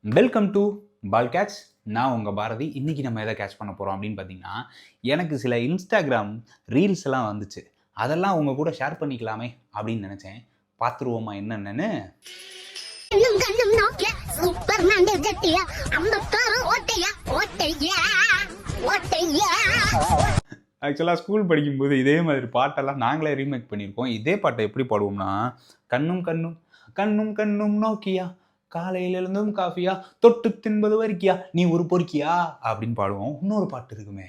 Welcome to ball catch நான் உங்கள் பாரதி. இன்றைக்கி நம்ம எதை கேட்ச் பண்ண போகிறோம் அப்படின்னு பார்த்தீங்கன்னா எனக்கு சில இன்ஸ்டாகிராம் ரீல்ஸ் எல்லாம் வந்துச்சு. அதெல்லாம் உங்கள் கூட ஷேர் பண்ணிக்கலாமே அப்படின்னு நினச்சேன். பார்த்துருவோமா என்னென்னு? ஓட்டையா? ஓட்டையா? ஓட்டையா? ஆக்சுவலாக ஸ்கூல் படிக்கும்போது இதே மாதிரி பாட்டெல்லாம் நாங்களே ரீமேக் பண்ணியிருக்கோம். இதே பாட்டை எப்படி பாடுவோம்னா கண்ணும் கண்ணும் கண்ணும் கண்ணும் நோக்கியா காலையில இருந்தும் காஃபியா தொட்டு தின்பது வரைக்கியா நீ ஒரு பொறுக்கியா அப்படின்னு பாடுவோம். இன்னொரு பாட்டு இருக்குமே.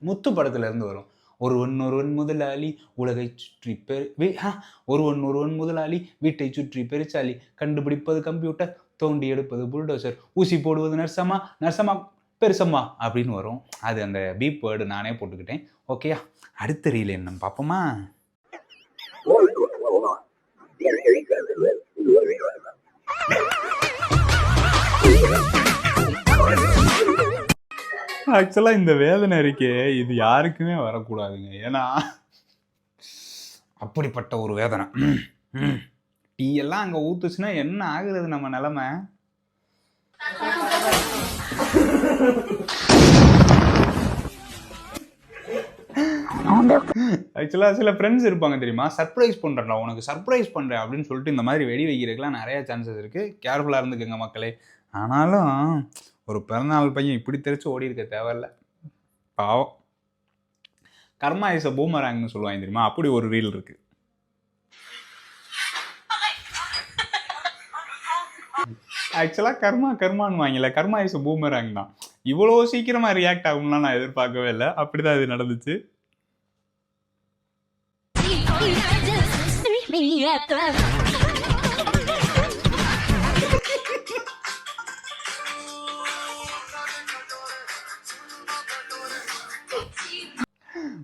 முத்து படத்துல இருந்து வரும். ஒருவன் ஒருவன் முதலாளி உலகை சுற்றி பெரு வி- ஆ, ஒருவன் ஒருவன் முதலாளி வீட்டை சுற்றி பெருச்சாலி கண்டுபிடிப்பது கம்ப்யூட்டர் தோண்டி எடுப்பது புல்டோசர் ஊசி போடுவது நர்சமா நர்சமா பெருசம்மா அப்படின்னு வரும். அது அந்த பீப் வேர்டு நானே போட்டுக்கிட்டேன். ஓகேயா அடுத்த ரீல் என்ன பார்ப்போமா? ஆக்சுவலாக இந்த வேதனை இருக்கே. இது யாருக்குமே வரக்கூடாதுங்க. ஏன்னா அப்படிப்பட்ட ஒரு வேதனை. டீ எல்லாம் அங்கே ஊத்துச்சுன்னா என்ன ஆகுறது நம்ம நிலமை? ஆக்சுவலாக சில ஃப்ரெண்ட்ஸ் இருப்பாங்க தெரியுமா? சர்ப்ரைஸ் பண்ணுறேன்டா உனக்கு சர்ப்ரைஸ் பண்ணுறேன் அப்படின்னு சொல்லிட்டு இந்த மாதிரி வெடி வைக்கிறதுக்குலாம் நிறையா சான்சஸ் இருக்குது கேர்ஃபுல்லாக இருந்துக்கோங்க மக்களே. ஆனாலும் ஒரு பிறந்தநாள் பையன் இப்படி தெரிச்சு ஓடி இருக்க தேவையில்ல. பாவம். கர்மா இஸ் அ பூமராங்னு சொல்லுவாங்க தெரியுமா? அப்படி ஒரு ரீல் இருக்குது ஆக்சுவலாக கர்மா கர்மான்னு வாங்கல. கர்மா இஸ் பூமராங் தான். இவ்வளோ சீக்கிரமாக ரியாக்ட் ஆகும்லாம் நான் எதிர்பார்க்கவே இல்லை. அப்படி தான் இது நடந்துச்சு.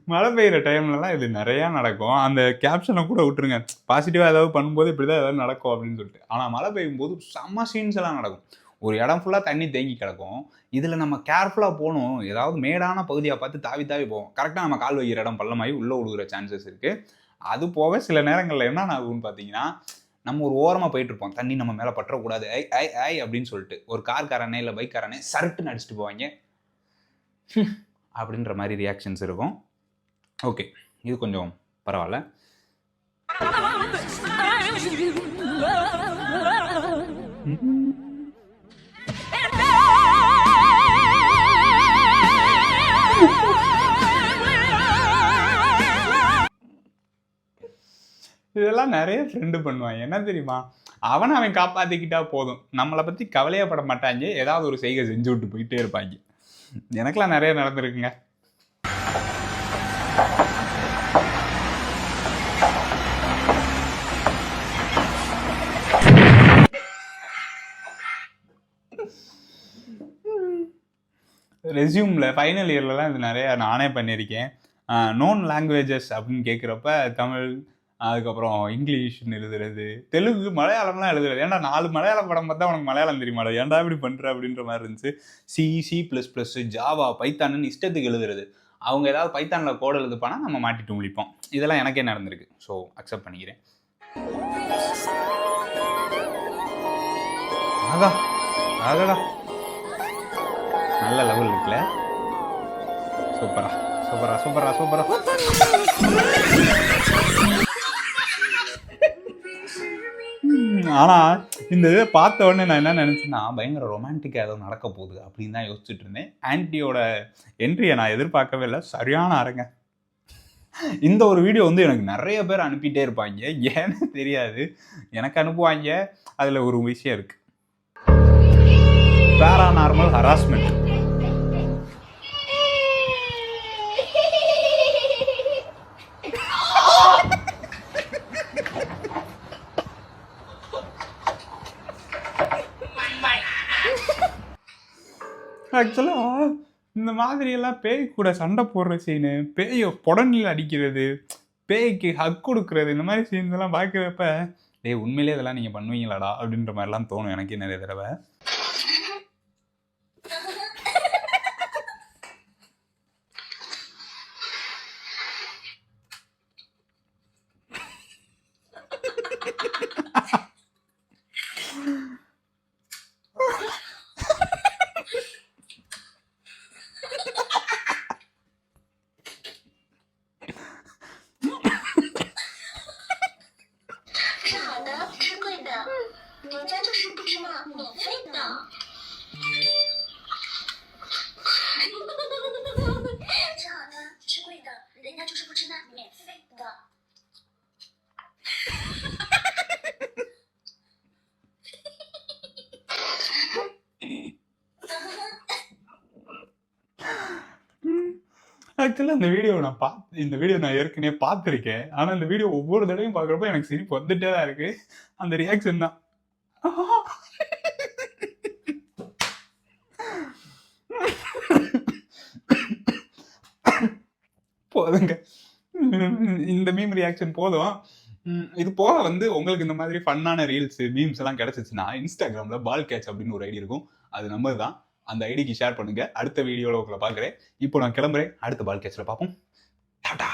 மழை பெய்யுற டைம்லலாம் இது நிறையா நடக்கும். அந்த கேப்ஷனை கூட விட்டுருங்க. பாசிட்டிவாக ஏதாவது பண்ணும்போது இப்படி தான் ஏதாவது நடக்கும் அப்படின்னு சொல்லிட்டு. ஆனால் மழை பெய்யும் போது செம்ம சீன்ஸ் எல்லாம் நடக்கும். ஒரு இடம் ஃபுல்லாக தண்ணி தேங்கி கிடக்கும். இதில் நம்ம கேர்ஃபுல்லாக போகணும். ஏதாவது மேடான பகுதியாக பார்த்து தாவி தாவி போவோம். கரெக்டாக நம்ம கால் வைக்கிற இடம் பள்ளமாகி உள்ளே விழுகிற சான்சஸ் இருக்குது அது போக சில நேரங்களில் என்ன ஆகும்னு பார்த்தீங்கன்னா நம்ம ஒரு ஓரமாக போயிட்டு இருப்போம். தண்ணி நம்ம மேலே பற்றக்கூடாது. ஐ ஐ ஐ அப்படின்னு சொல்லிட்டு. ஒரு கார்காரனே இல்லை பைக்காரனே சருட்டுன்னு அடிச்சுட்டு போவாங்க. அப்படின்ற மாதிரி ரியாக்ஷன்ஸ் இருக்கும். ஓகே இது கொஞ்சம் பரவாயில்ல. இதெல்லாம் நிறைய ஃப்ரெண்டு பண்ணுவான் என்ன தெரியுமா? அவனை அவன் காப்பாற்றிக்கிட்டா போதும். நம்மளை பற்றி கவலையே பட மாட்டாங்க. ஏதாவது ஒரு செய்கை செஞ்சு விட்டு போயிட்டே இருப்பாங்க. எனக்கெல்லாம் நிறைய நடந்திருக்குங்க. ரெஸ்யூமில் ஃபைனல் இயர்லலாம் இது நிறையா நானே பண்ணியிருக்கேன். நோன் லாங்குவேஜஸ் அப்படின்னு கேட்குறப்ப தமிழ் அதுக்கப்புறம் இங்கிலீஷ்னு எழுதுறது தெலுங்கு மலையாளம்லாம் எழுதுறது. ஏன்டா நாலு மலையாளம் படம் பார்த்தா உனக்கு மலையாளம் தெரியுமாடா? ஏன்டா இப்படி பண்ணுற அப்படின்ற மாதிரி இருந்துச்சு. C C plus plus Java பைத்தானுன்னு இஷ்டத்துக்கு எழுதுறது. அவங்க ஏதாவது பைத்தானில் கோடு எழுதுப்பானா நம்ம மாட்டிட்டு முழிப்போம். இதெல்லாம் எனக்கே நடந்திருக்கு. ஸோ அக்செப்ட் பண்ணிக்கிறேன். ஆகா ஆகடா. நல்ல லெவல் இருக்குல்ல? சூப்பரா சூப்பரா சூப்பரா சூப்பரா. ஆனா இந்த இதை பார்த்த உடனே நான் என்ன நினைச்சேன்னா பயங்கர ரொமான்டிக்காக ஏதோ நடக்க போகுது அப்படின்னு தான் யோசிச்சுட்டு இருந்தேன். ஆன்ட்டியோட என்ட்ரியை நான் எதிர்பார்க்கவே இல்லை. சரியான அரங்க. இந்த ஒரு வீடியோ வந்து எனக்கு நிறைய பேர் அனுப்பிட்டே இருப்பாங்க. ஏன்னு தெரியாது. எனக்கு அனுப்புவாங்க. அதில் ஒரு விஷயம் இருக்கு. பேராநார்மல் ஹராஸ்மெண்ட் ஆக்சுவலாக இந்த மாதிரியெல்லாம் பேய் கூட சண்டை போடுற சீனு பேயை புடனில் அடிக்கிறது பேய்க்கு ஹக் கொடுக்கறது இந்த மாதிரி சீன்ஸ் எல்லாம் பார்க்குறப்ப டேய் உண்மையிலே இதெல்லாம் நீங்கள் பண்ணுவீங்களாடா? அப்படின்ற மாதிரிலாம் தோணும் எனக்கே நிறைய தடவை. 你家就是不吃嘛，免费的。吃好的，吃贵的，人家就是不吃那免费的。 ஆக்சுவலாக இந்த வீடியோ நான் பார்த்து இந்த வீடியோ நான் ஏற்கனவே பார்த்துருக்கேன் ஆனால் இந்த வீடியோ ஒவ்வொரு தடவையும் பார்க்குறப்ப எனக்கு சிரிப்பு வந்துட்டே தான் இருக்கு அந்த ரியாக்ஷன் தான் போதுங்க. இந்த மீம் ரியாக்ஷன் போதும். இது போக வந்து உங்களுக்கு இந்த மாதிரி ஃபன்னான ரீல்ஸ் மீம்ஸ் எல்லாம் கிடைச்சிச்சுன்னா இன்ஸ்டாகிராம்ல பால் கேட்ச் அப்படின்னு ஒரு ஐடி இருக்கும். அது நம்ம தான் அந்த ஐடிக்கு ஷேர் பண்ணுங்க. அடுத்த வீடியோவில் உங்களை பார்க்குறேன். இப்போ நான் கிளம்புறேன். அடுத்த பால் கேட்சில் பார்ப்போம். டாடா!